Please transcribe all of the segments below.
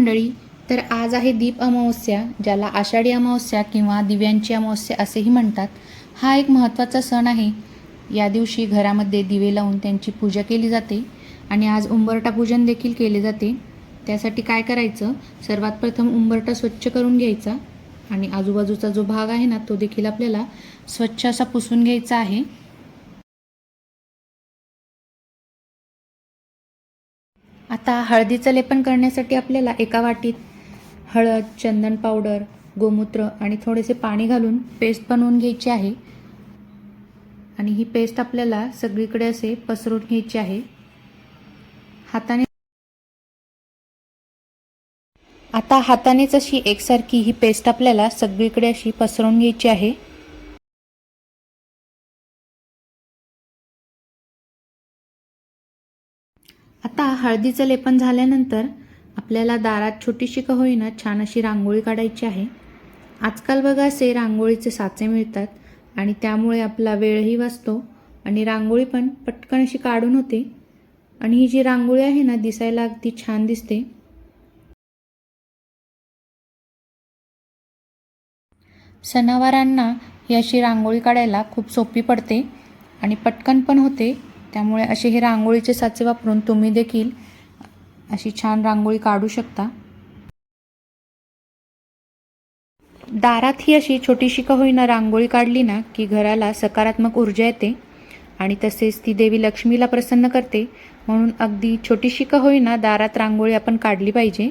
मंडळी तर आज आहे दीप अमावस्या ज्याला आषाढी अमावस्या किंवा दिव्यांची अमावस्या असेही म्हणतात. हा एक महत्त्वाचा सण आहे. या दिवशी घरामध्ये दिवे लावून त्यांची पूजा केली जाते आणि आज उंबरटा पूजन देखील केले जाते. त्यासाठी काय करायचं? सर्वात प्रथम उंबरटा स्वच्छ करून घ्यायचा आणि आजूबाजूचा जो भाग आहे ना तो देखील आपल्याला स्वच्छ असा पुसून घ्यायचा आहे. आता हळदीचं लेपन करण्यासाठी आपल्याला एका वाटीत हळद चंदन पावडर गोमूत्र आणि थोडेसे पाणी घालून पेस्ट बनवून घ्यायची आहे. आणि ही पेस्ट आपल्याला सगळीकडे असे पसरून घ्यायची आहे. हाताने आता हातानेच अशी एकसारखी ही पेस्ट आपल्याला सगळीकडे अशी पसरवून घ्यायची आहे. आता हळदीचं लेपन झाल्यानंतर आपल्याला दारात छोटीशी का होईना छान अशी रांगोळी काढायची आहे. आजकाल बघा असे रांगोळीचे साचे मिळतात आणि त्यामुळे आपला वेळही वाचतो आणि रांगोळी पण पटकन अशी काढून होते. आणि ही जी रांगोळी आहे ना दिसायला अगदी छान दिसते. सणावारांना ही अशी रांगोळी काढायला खूप सोपी पडते आणि पटकन पण होते. त्यामुळे असे हे रांगोळीचे साचे वापरून तुम्ही देखील अशी छान रांगोळी काढू शकता. दारात ही अशी छोटीशी का होईना रांगोळी काढली ना की घराला सकारात्मक ऊर्जा येते आणि तसेच ती देवी लक्ष्मीला प्रसन्न करते म्हणून अगदी छोटीशी का होईना दारात रांगोळी आपण काढली पाहिजे.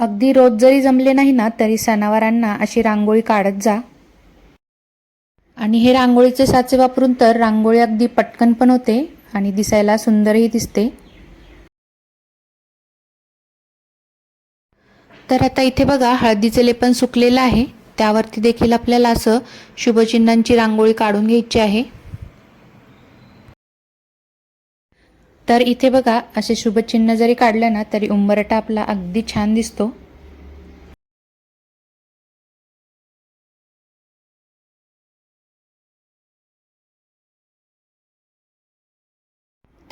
अगदी रोज जरी जमले नाही ना तरी सणावारांना अशी रांगोळी काढत जा. आणि हे रांगोळीचे साचे वापरून तर रांगोळी अगदी पटकन पण होते आणि दिसायला सुंदरही दिसते. तर आता इथे बघा हळदीचे लेपन सुकलेलं आहे. त्यावरती देखील आपल्याला असं शुभचिन्हांची रांगोळी काढून घ्यायची आहे. तर इथे बघा असे शुभचिन्ह जरी काढलं ना तरी उंबरटा आपला अगदी छान दिसतो.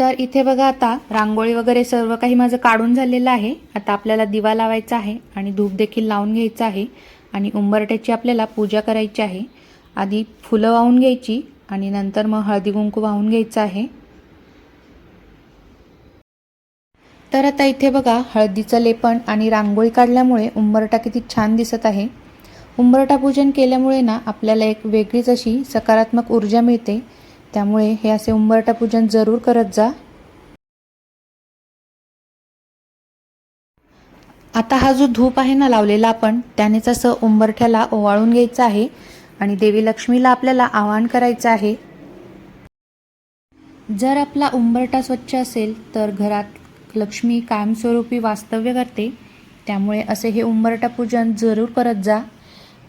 तर इथे बघा आता रांगोळी वगैरे सर्व काही माझं काढून झालेलं आहे. आता आपल्याला दिवा लावायचा आहे आणि धूप देखील लावून घ्यायचं आहे. आणि उंबरट्याची आपल्याला पूजा करायची आहे. आधी फुलं वाहून घ्यायची आणि नंतर मग हळदी कुंकू वाहून घ्यायचं आहे. तर आता इथे बघा हळदीचं लेपन आणि रांगोळी काढल्यामुळे उंबरटा किती छान दिसत आहे. उंबरटा पूजन केल्यामुळे ना आपल्याला एक वेगळीच अशी सकारात्मक ऊर्जा मिळते. त्यामुळे हे असे उंबरटा पूजन जरूर करत जा. आता हा जो धूप आहे ना लावलेला आपण त्यानेच असं उंबरठ्याला ओवाळून घ्यायचं आहे आणि देवी लक्ष्मीला आपल्याला आवाहन करायचं आहे. जर आपला उंबरटा स्वच्छ असेल तर घरात लक्ष्मी कायमस्वरूपी वास्तव्य करते. त्यामुळे असे हे उंबरटा पूजन जरूर करत जा.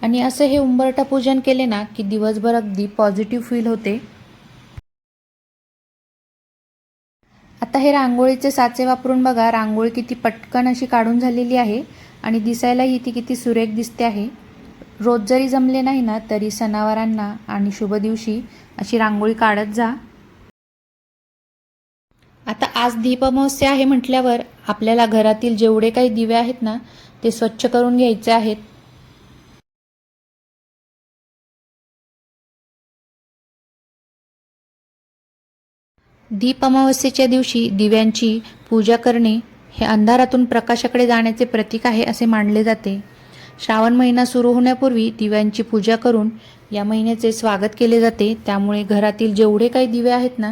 आणि असं हे उंबरटा पूजन केले ना की दिवसभर अगदी पॉझिटिव्ह फील होते. आता हे रांगोळीचे साचे वापरून बघा रांगोळी किती पटकन अशी काढून झालेली आहे आणि दिसायलाही ती किती सुरेख दिसते आहे. रोज जरी जमले नाही ना तरी सणावारांना आणि शुभ दिवशी अशी रांगोळी काढत जा. आता आज दीप आहे म्हटल्यावर आपल्याला घरातील जेवढे काही दिवे आहेत ना ते स्वच्छ करून घ्यायचे आहेत. दीप अमावस्येच्या दिवशी दिव्यांची पूजा करणे हे अंधारातून प्रकाशाकडे जाण्याचे प्रतीक आहे असे मानले जाते. श्रावण महिना सुरू होण्यापूर्वी दिव्यांची पूजा करून या महिन्याचे स्वागत केले जाते. त्यामुळे घरातील जेवढे काही दिवे आहेत ना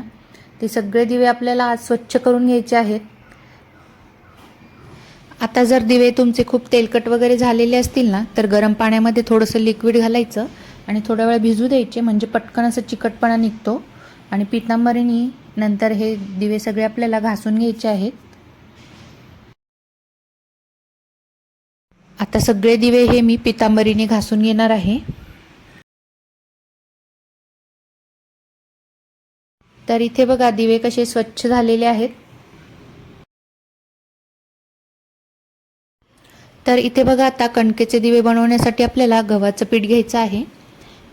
ते सगळे दिवे आपल्याला आज स्वच्छ करून घ्यायचे आहेत. आता जर दिवे तुमचे खूप तेलकट वगैरे झालेले असतील ना तर गरम पाण्यामध्ये थोडंसं लिक्विड घालायचं आणि थोड्या वेळ भिजू द्यायचे. म्हणजे पटकन असं चिकटपणा निघतो. आणि पितांबरीने नंतर हे दिवे सगळे आपल्याला घासून घ्यायचे आहेत. आता सगळे दिवे हे मी पितांबरीने घासून घेणार आहे. तर इथे बघा दिवे कसे स्वच्छ झालेले आहेत. तर इथे बघा आता कणकेचे दिवे बनवण्यासाठी आपल्याला गव्हाचं पीठ घ्यायचं आहे.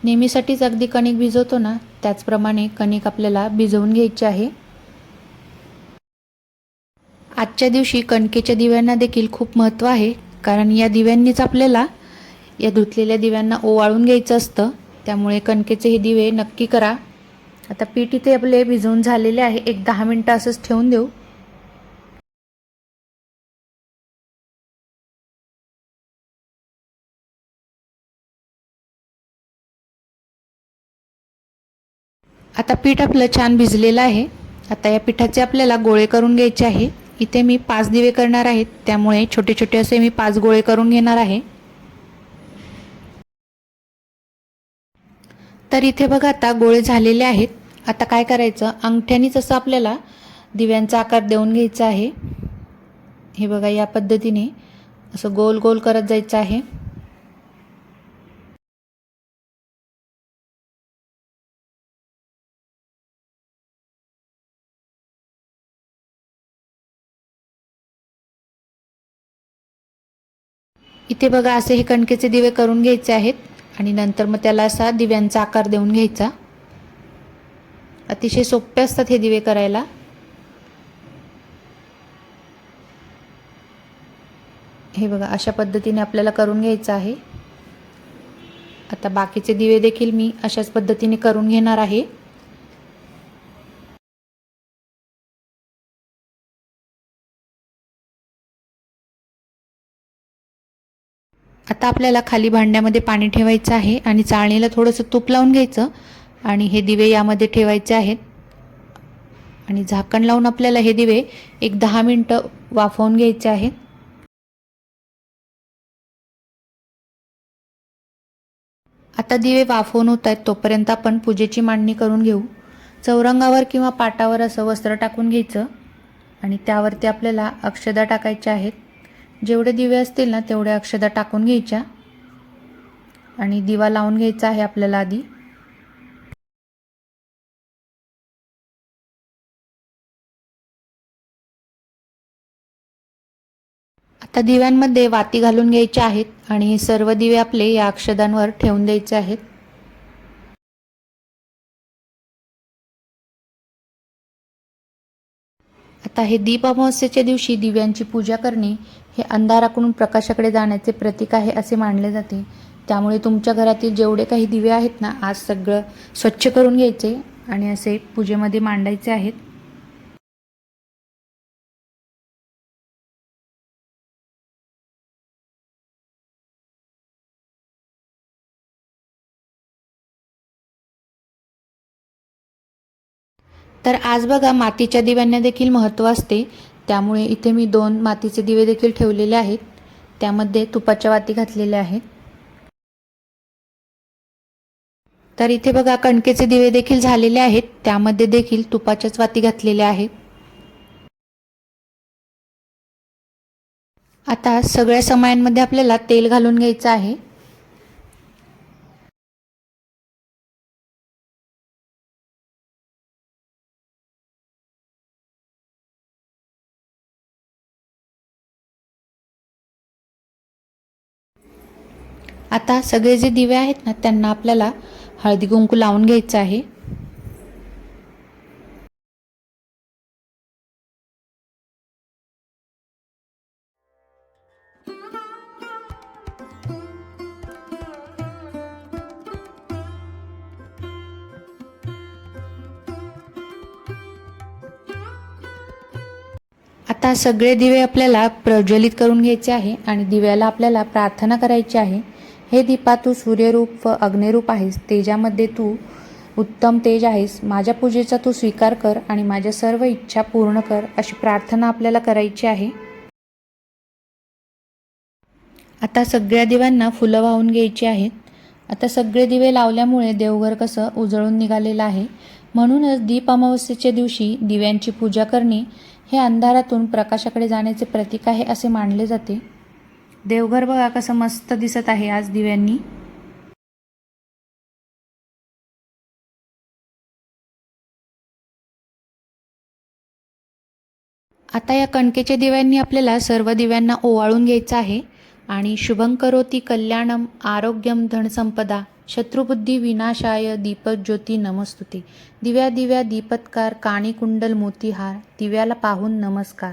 नेहमीसाठीच अगदी कणिक भिजवतो ना त्याचप्रमाणे कणिक आपल्याला भिजवून घ्यायची आहे. आजच्या दिवशी कणकेच्या दिव्यांना देखील खूप महत्त्व आहे कारण या दिव्यांनीच आपल्याला या धुतलेल्या दिव्यांना ओवाळून घ्यायचं असतं. त्यामुळे कणकेचे हे दिवे नक्की करा. आता पीठ इथे आपले भिजवून झालेले आहे. एक दहा मिनटं असंच ठेवून देऊ. आता पीठ आपलं छान भिजलेलं आहे. आता या पिठाचे आपल्याला गोळे करून घ्यायचे आहे. इथे मी पाच दिवे करणार आहेत त्यामुळे छोटे छोटे असे मी पाच गोळे करून घेणार आहे. तर इथे बघा आता गोळे झालेले आहेत. आता काय करायचं? अंगठ्यानीच असं आपल्याला दिव्यांचा आकार देऊन घ्यायचा आहे. हे बघा या पद्धतीने असं गोल गोल करत जायचं आहे. इथे बघा असे हे कणकेचे दिवे करून घ्यायचे आहेत आणि नंतर मग त्याला असा दिव्यांचा आकार देऊन घ्यायचा. अतिशय सोपे असतात हे दिवे करायला. हे बघा अशा पद्धतीने आपल्याला करून घ्यायचं आहे. आता बाकीचे दिवे देखील मी अशाच पद्धतीने करून घेणार आहे. आता आपल्याला खाली भांड्यामध्ये पाणी ठेवायचं आहे आणि चाळणीला थोडंसं तूप लावून घ्यायचं. आणि हे दिवे यामध्ये ठेवायचे आहेत. आणि झाकण लावून आपल्याला हे दिवे एक दहा मिनटं वाफवून घ्यायचे आहेत. आता दिवे वाफवून होत आहेत तोपर्यंत आपण पूजेची मांडणी करून घेऊ. चौरंगावर किंवा पाटावर असं वस्त्र टाकून घ्यायचं. आणि त्यावरती आपल्याला अक्षदा टाकायच्या आहेत. जेवढे दिवे असतील ना तेवढ्या अक्षदा टाकून घ्यायच्या. आणि दिवा लावून घ्यायचा आहे आपल्याला आधी. आता दिव्यांमध्ये वाती घालून घ्यायच्या आहेत आणि सर्व दिवे आपले या अक्षदांवर ठेवून द्यायचे आहेत. आता हे दीप अमावस्येच्या दिवशी दिव्यांची पूजा करणे हे अंधाराकडून प्रकाशाकडे जाण्याचे प्रतीक आहे असे मानले जाते. त्यामुळे तुमच्या घरातील जेवढे काही दिवे आहेत ना आज सगळं स्वच्छ करून घ्यायचे आणि असे पूजेमध्ये मांडायचे आहेत. तर आज बघा मातीच्या दिव्यांना देखील महत्त्व असते. त्यामुळे इथे मी दोन मातीचे दिवे देखील ठेवलेले आहेत. त्यामध्ये तुपाच्या वाती घातलेल्या आहेत. तर इथे बघा कणकेचे दिवे देखील झालेले आहेत. त्यामध्ये देखील तुपाच्याच वाती घातलेल्या आहेत. आता सगळ्या समयांमध्ये आपल्याला तेल घालून घ्यायचं आहे. आता सगळे जे दिवे आहेत ना त्यांना आपल्याला हळदी कुंकू लावून घ्यायचं आहे. आता सगळे दिवे आपल्याला प्रज्वलित करून घ्यायचे आहे आणि दिव्याला आपल्याला प्रार्थना करायची आहे. हे दीपा तू सूर्यरूप व अग्निरूप आहेस. तेजामध्ये तू उत्तम तेज आहेस. माझ्या पूजेचा तू स्वीकार कर आणि माझ्या सर्व इच्छा पूर्ण कर अशी प्रार्थना आपल्याला करायची आहे. आता सगळ्या दिव्यांना फुलं वाहून घ्यायची आहेत. आता सगळे दिवे लावल्यामुळे देवघर कसं उजळून निघालेलं आहे. म्हणूनच दीप अमावस्येच्या दिवशी दिव्यांची पूजा करणे हे अंधारातून प्रकाशाकडे जाण्याचे प्रतीक आहे असे मानले जाते. देवघर बघा कसं मस्त दिसत आहे आज दिव्यांनी. आता या कणकेच्या दिव्यांनी आपल्याला सर्व दिव्यांना ओवाळून घ्यायचं आहे आणि शुभंकरोती कल्याणम आरोग्यम धनसंपदा शत्रुबुद्धी विनाशाय दीपज्योती नमस्तुते. दिव्या दिव्या दीपत्कार काणी कुंडल मोतीहार दिव्याला पाहून नमस्कार.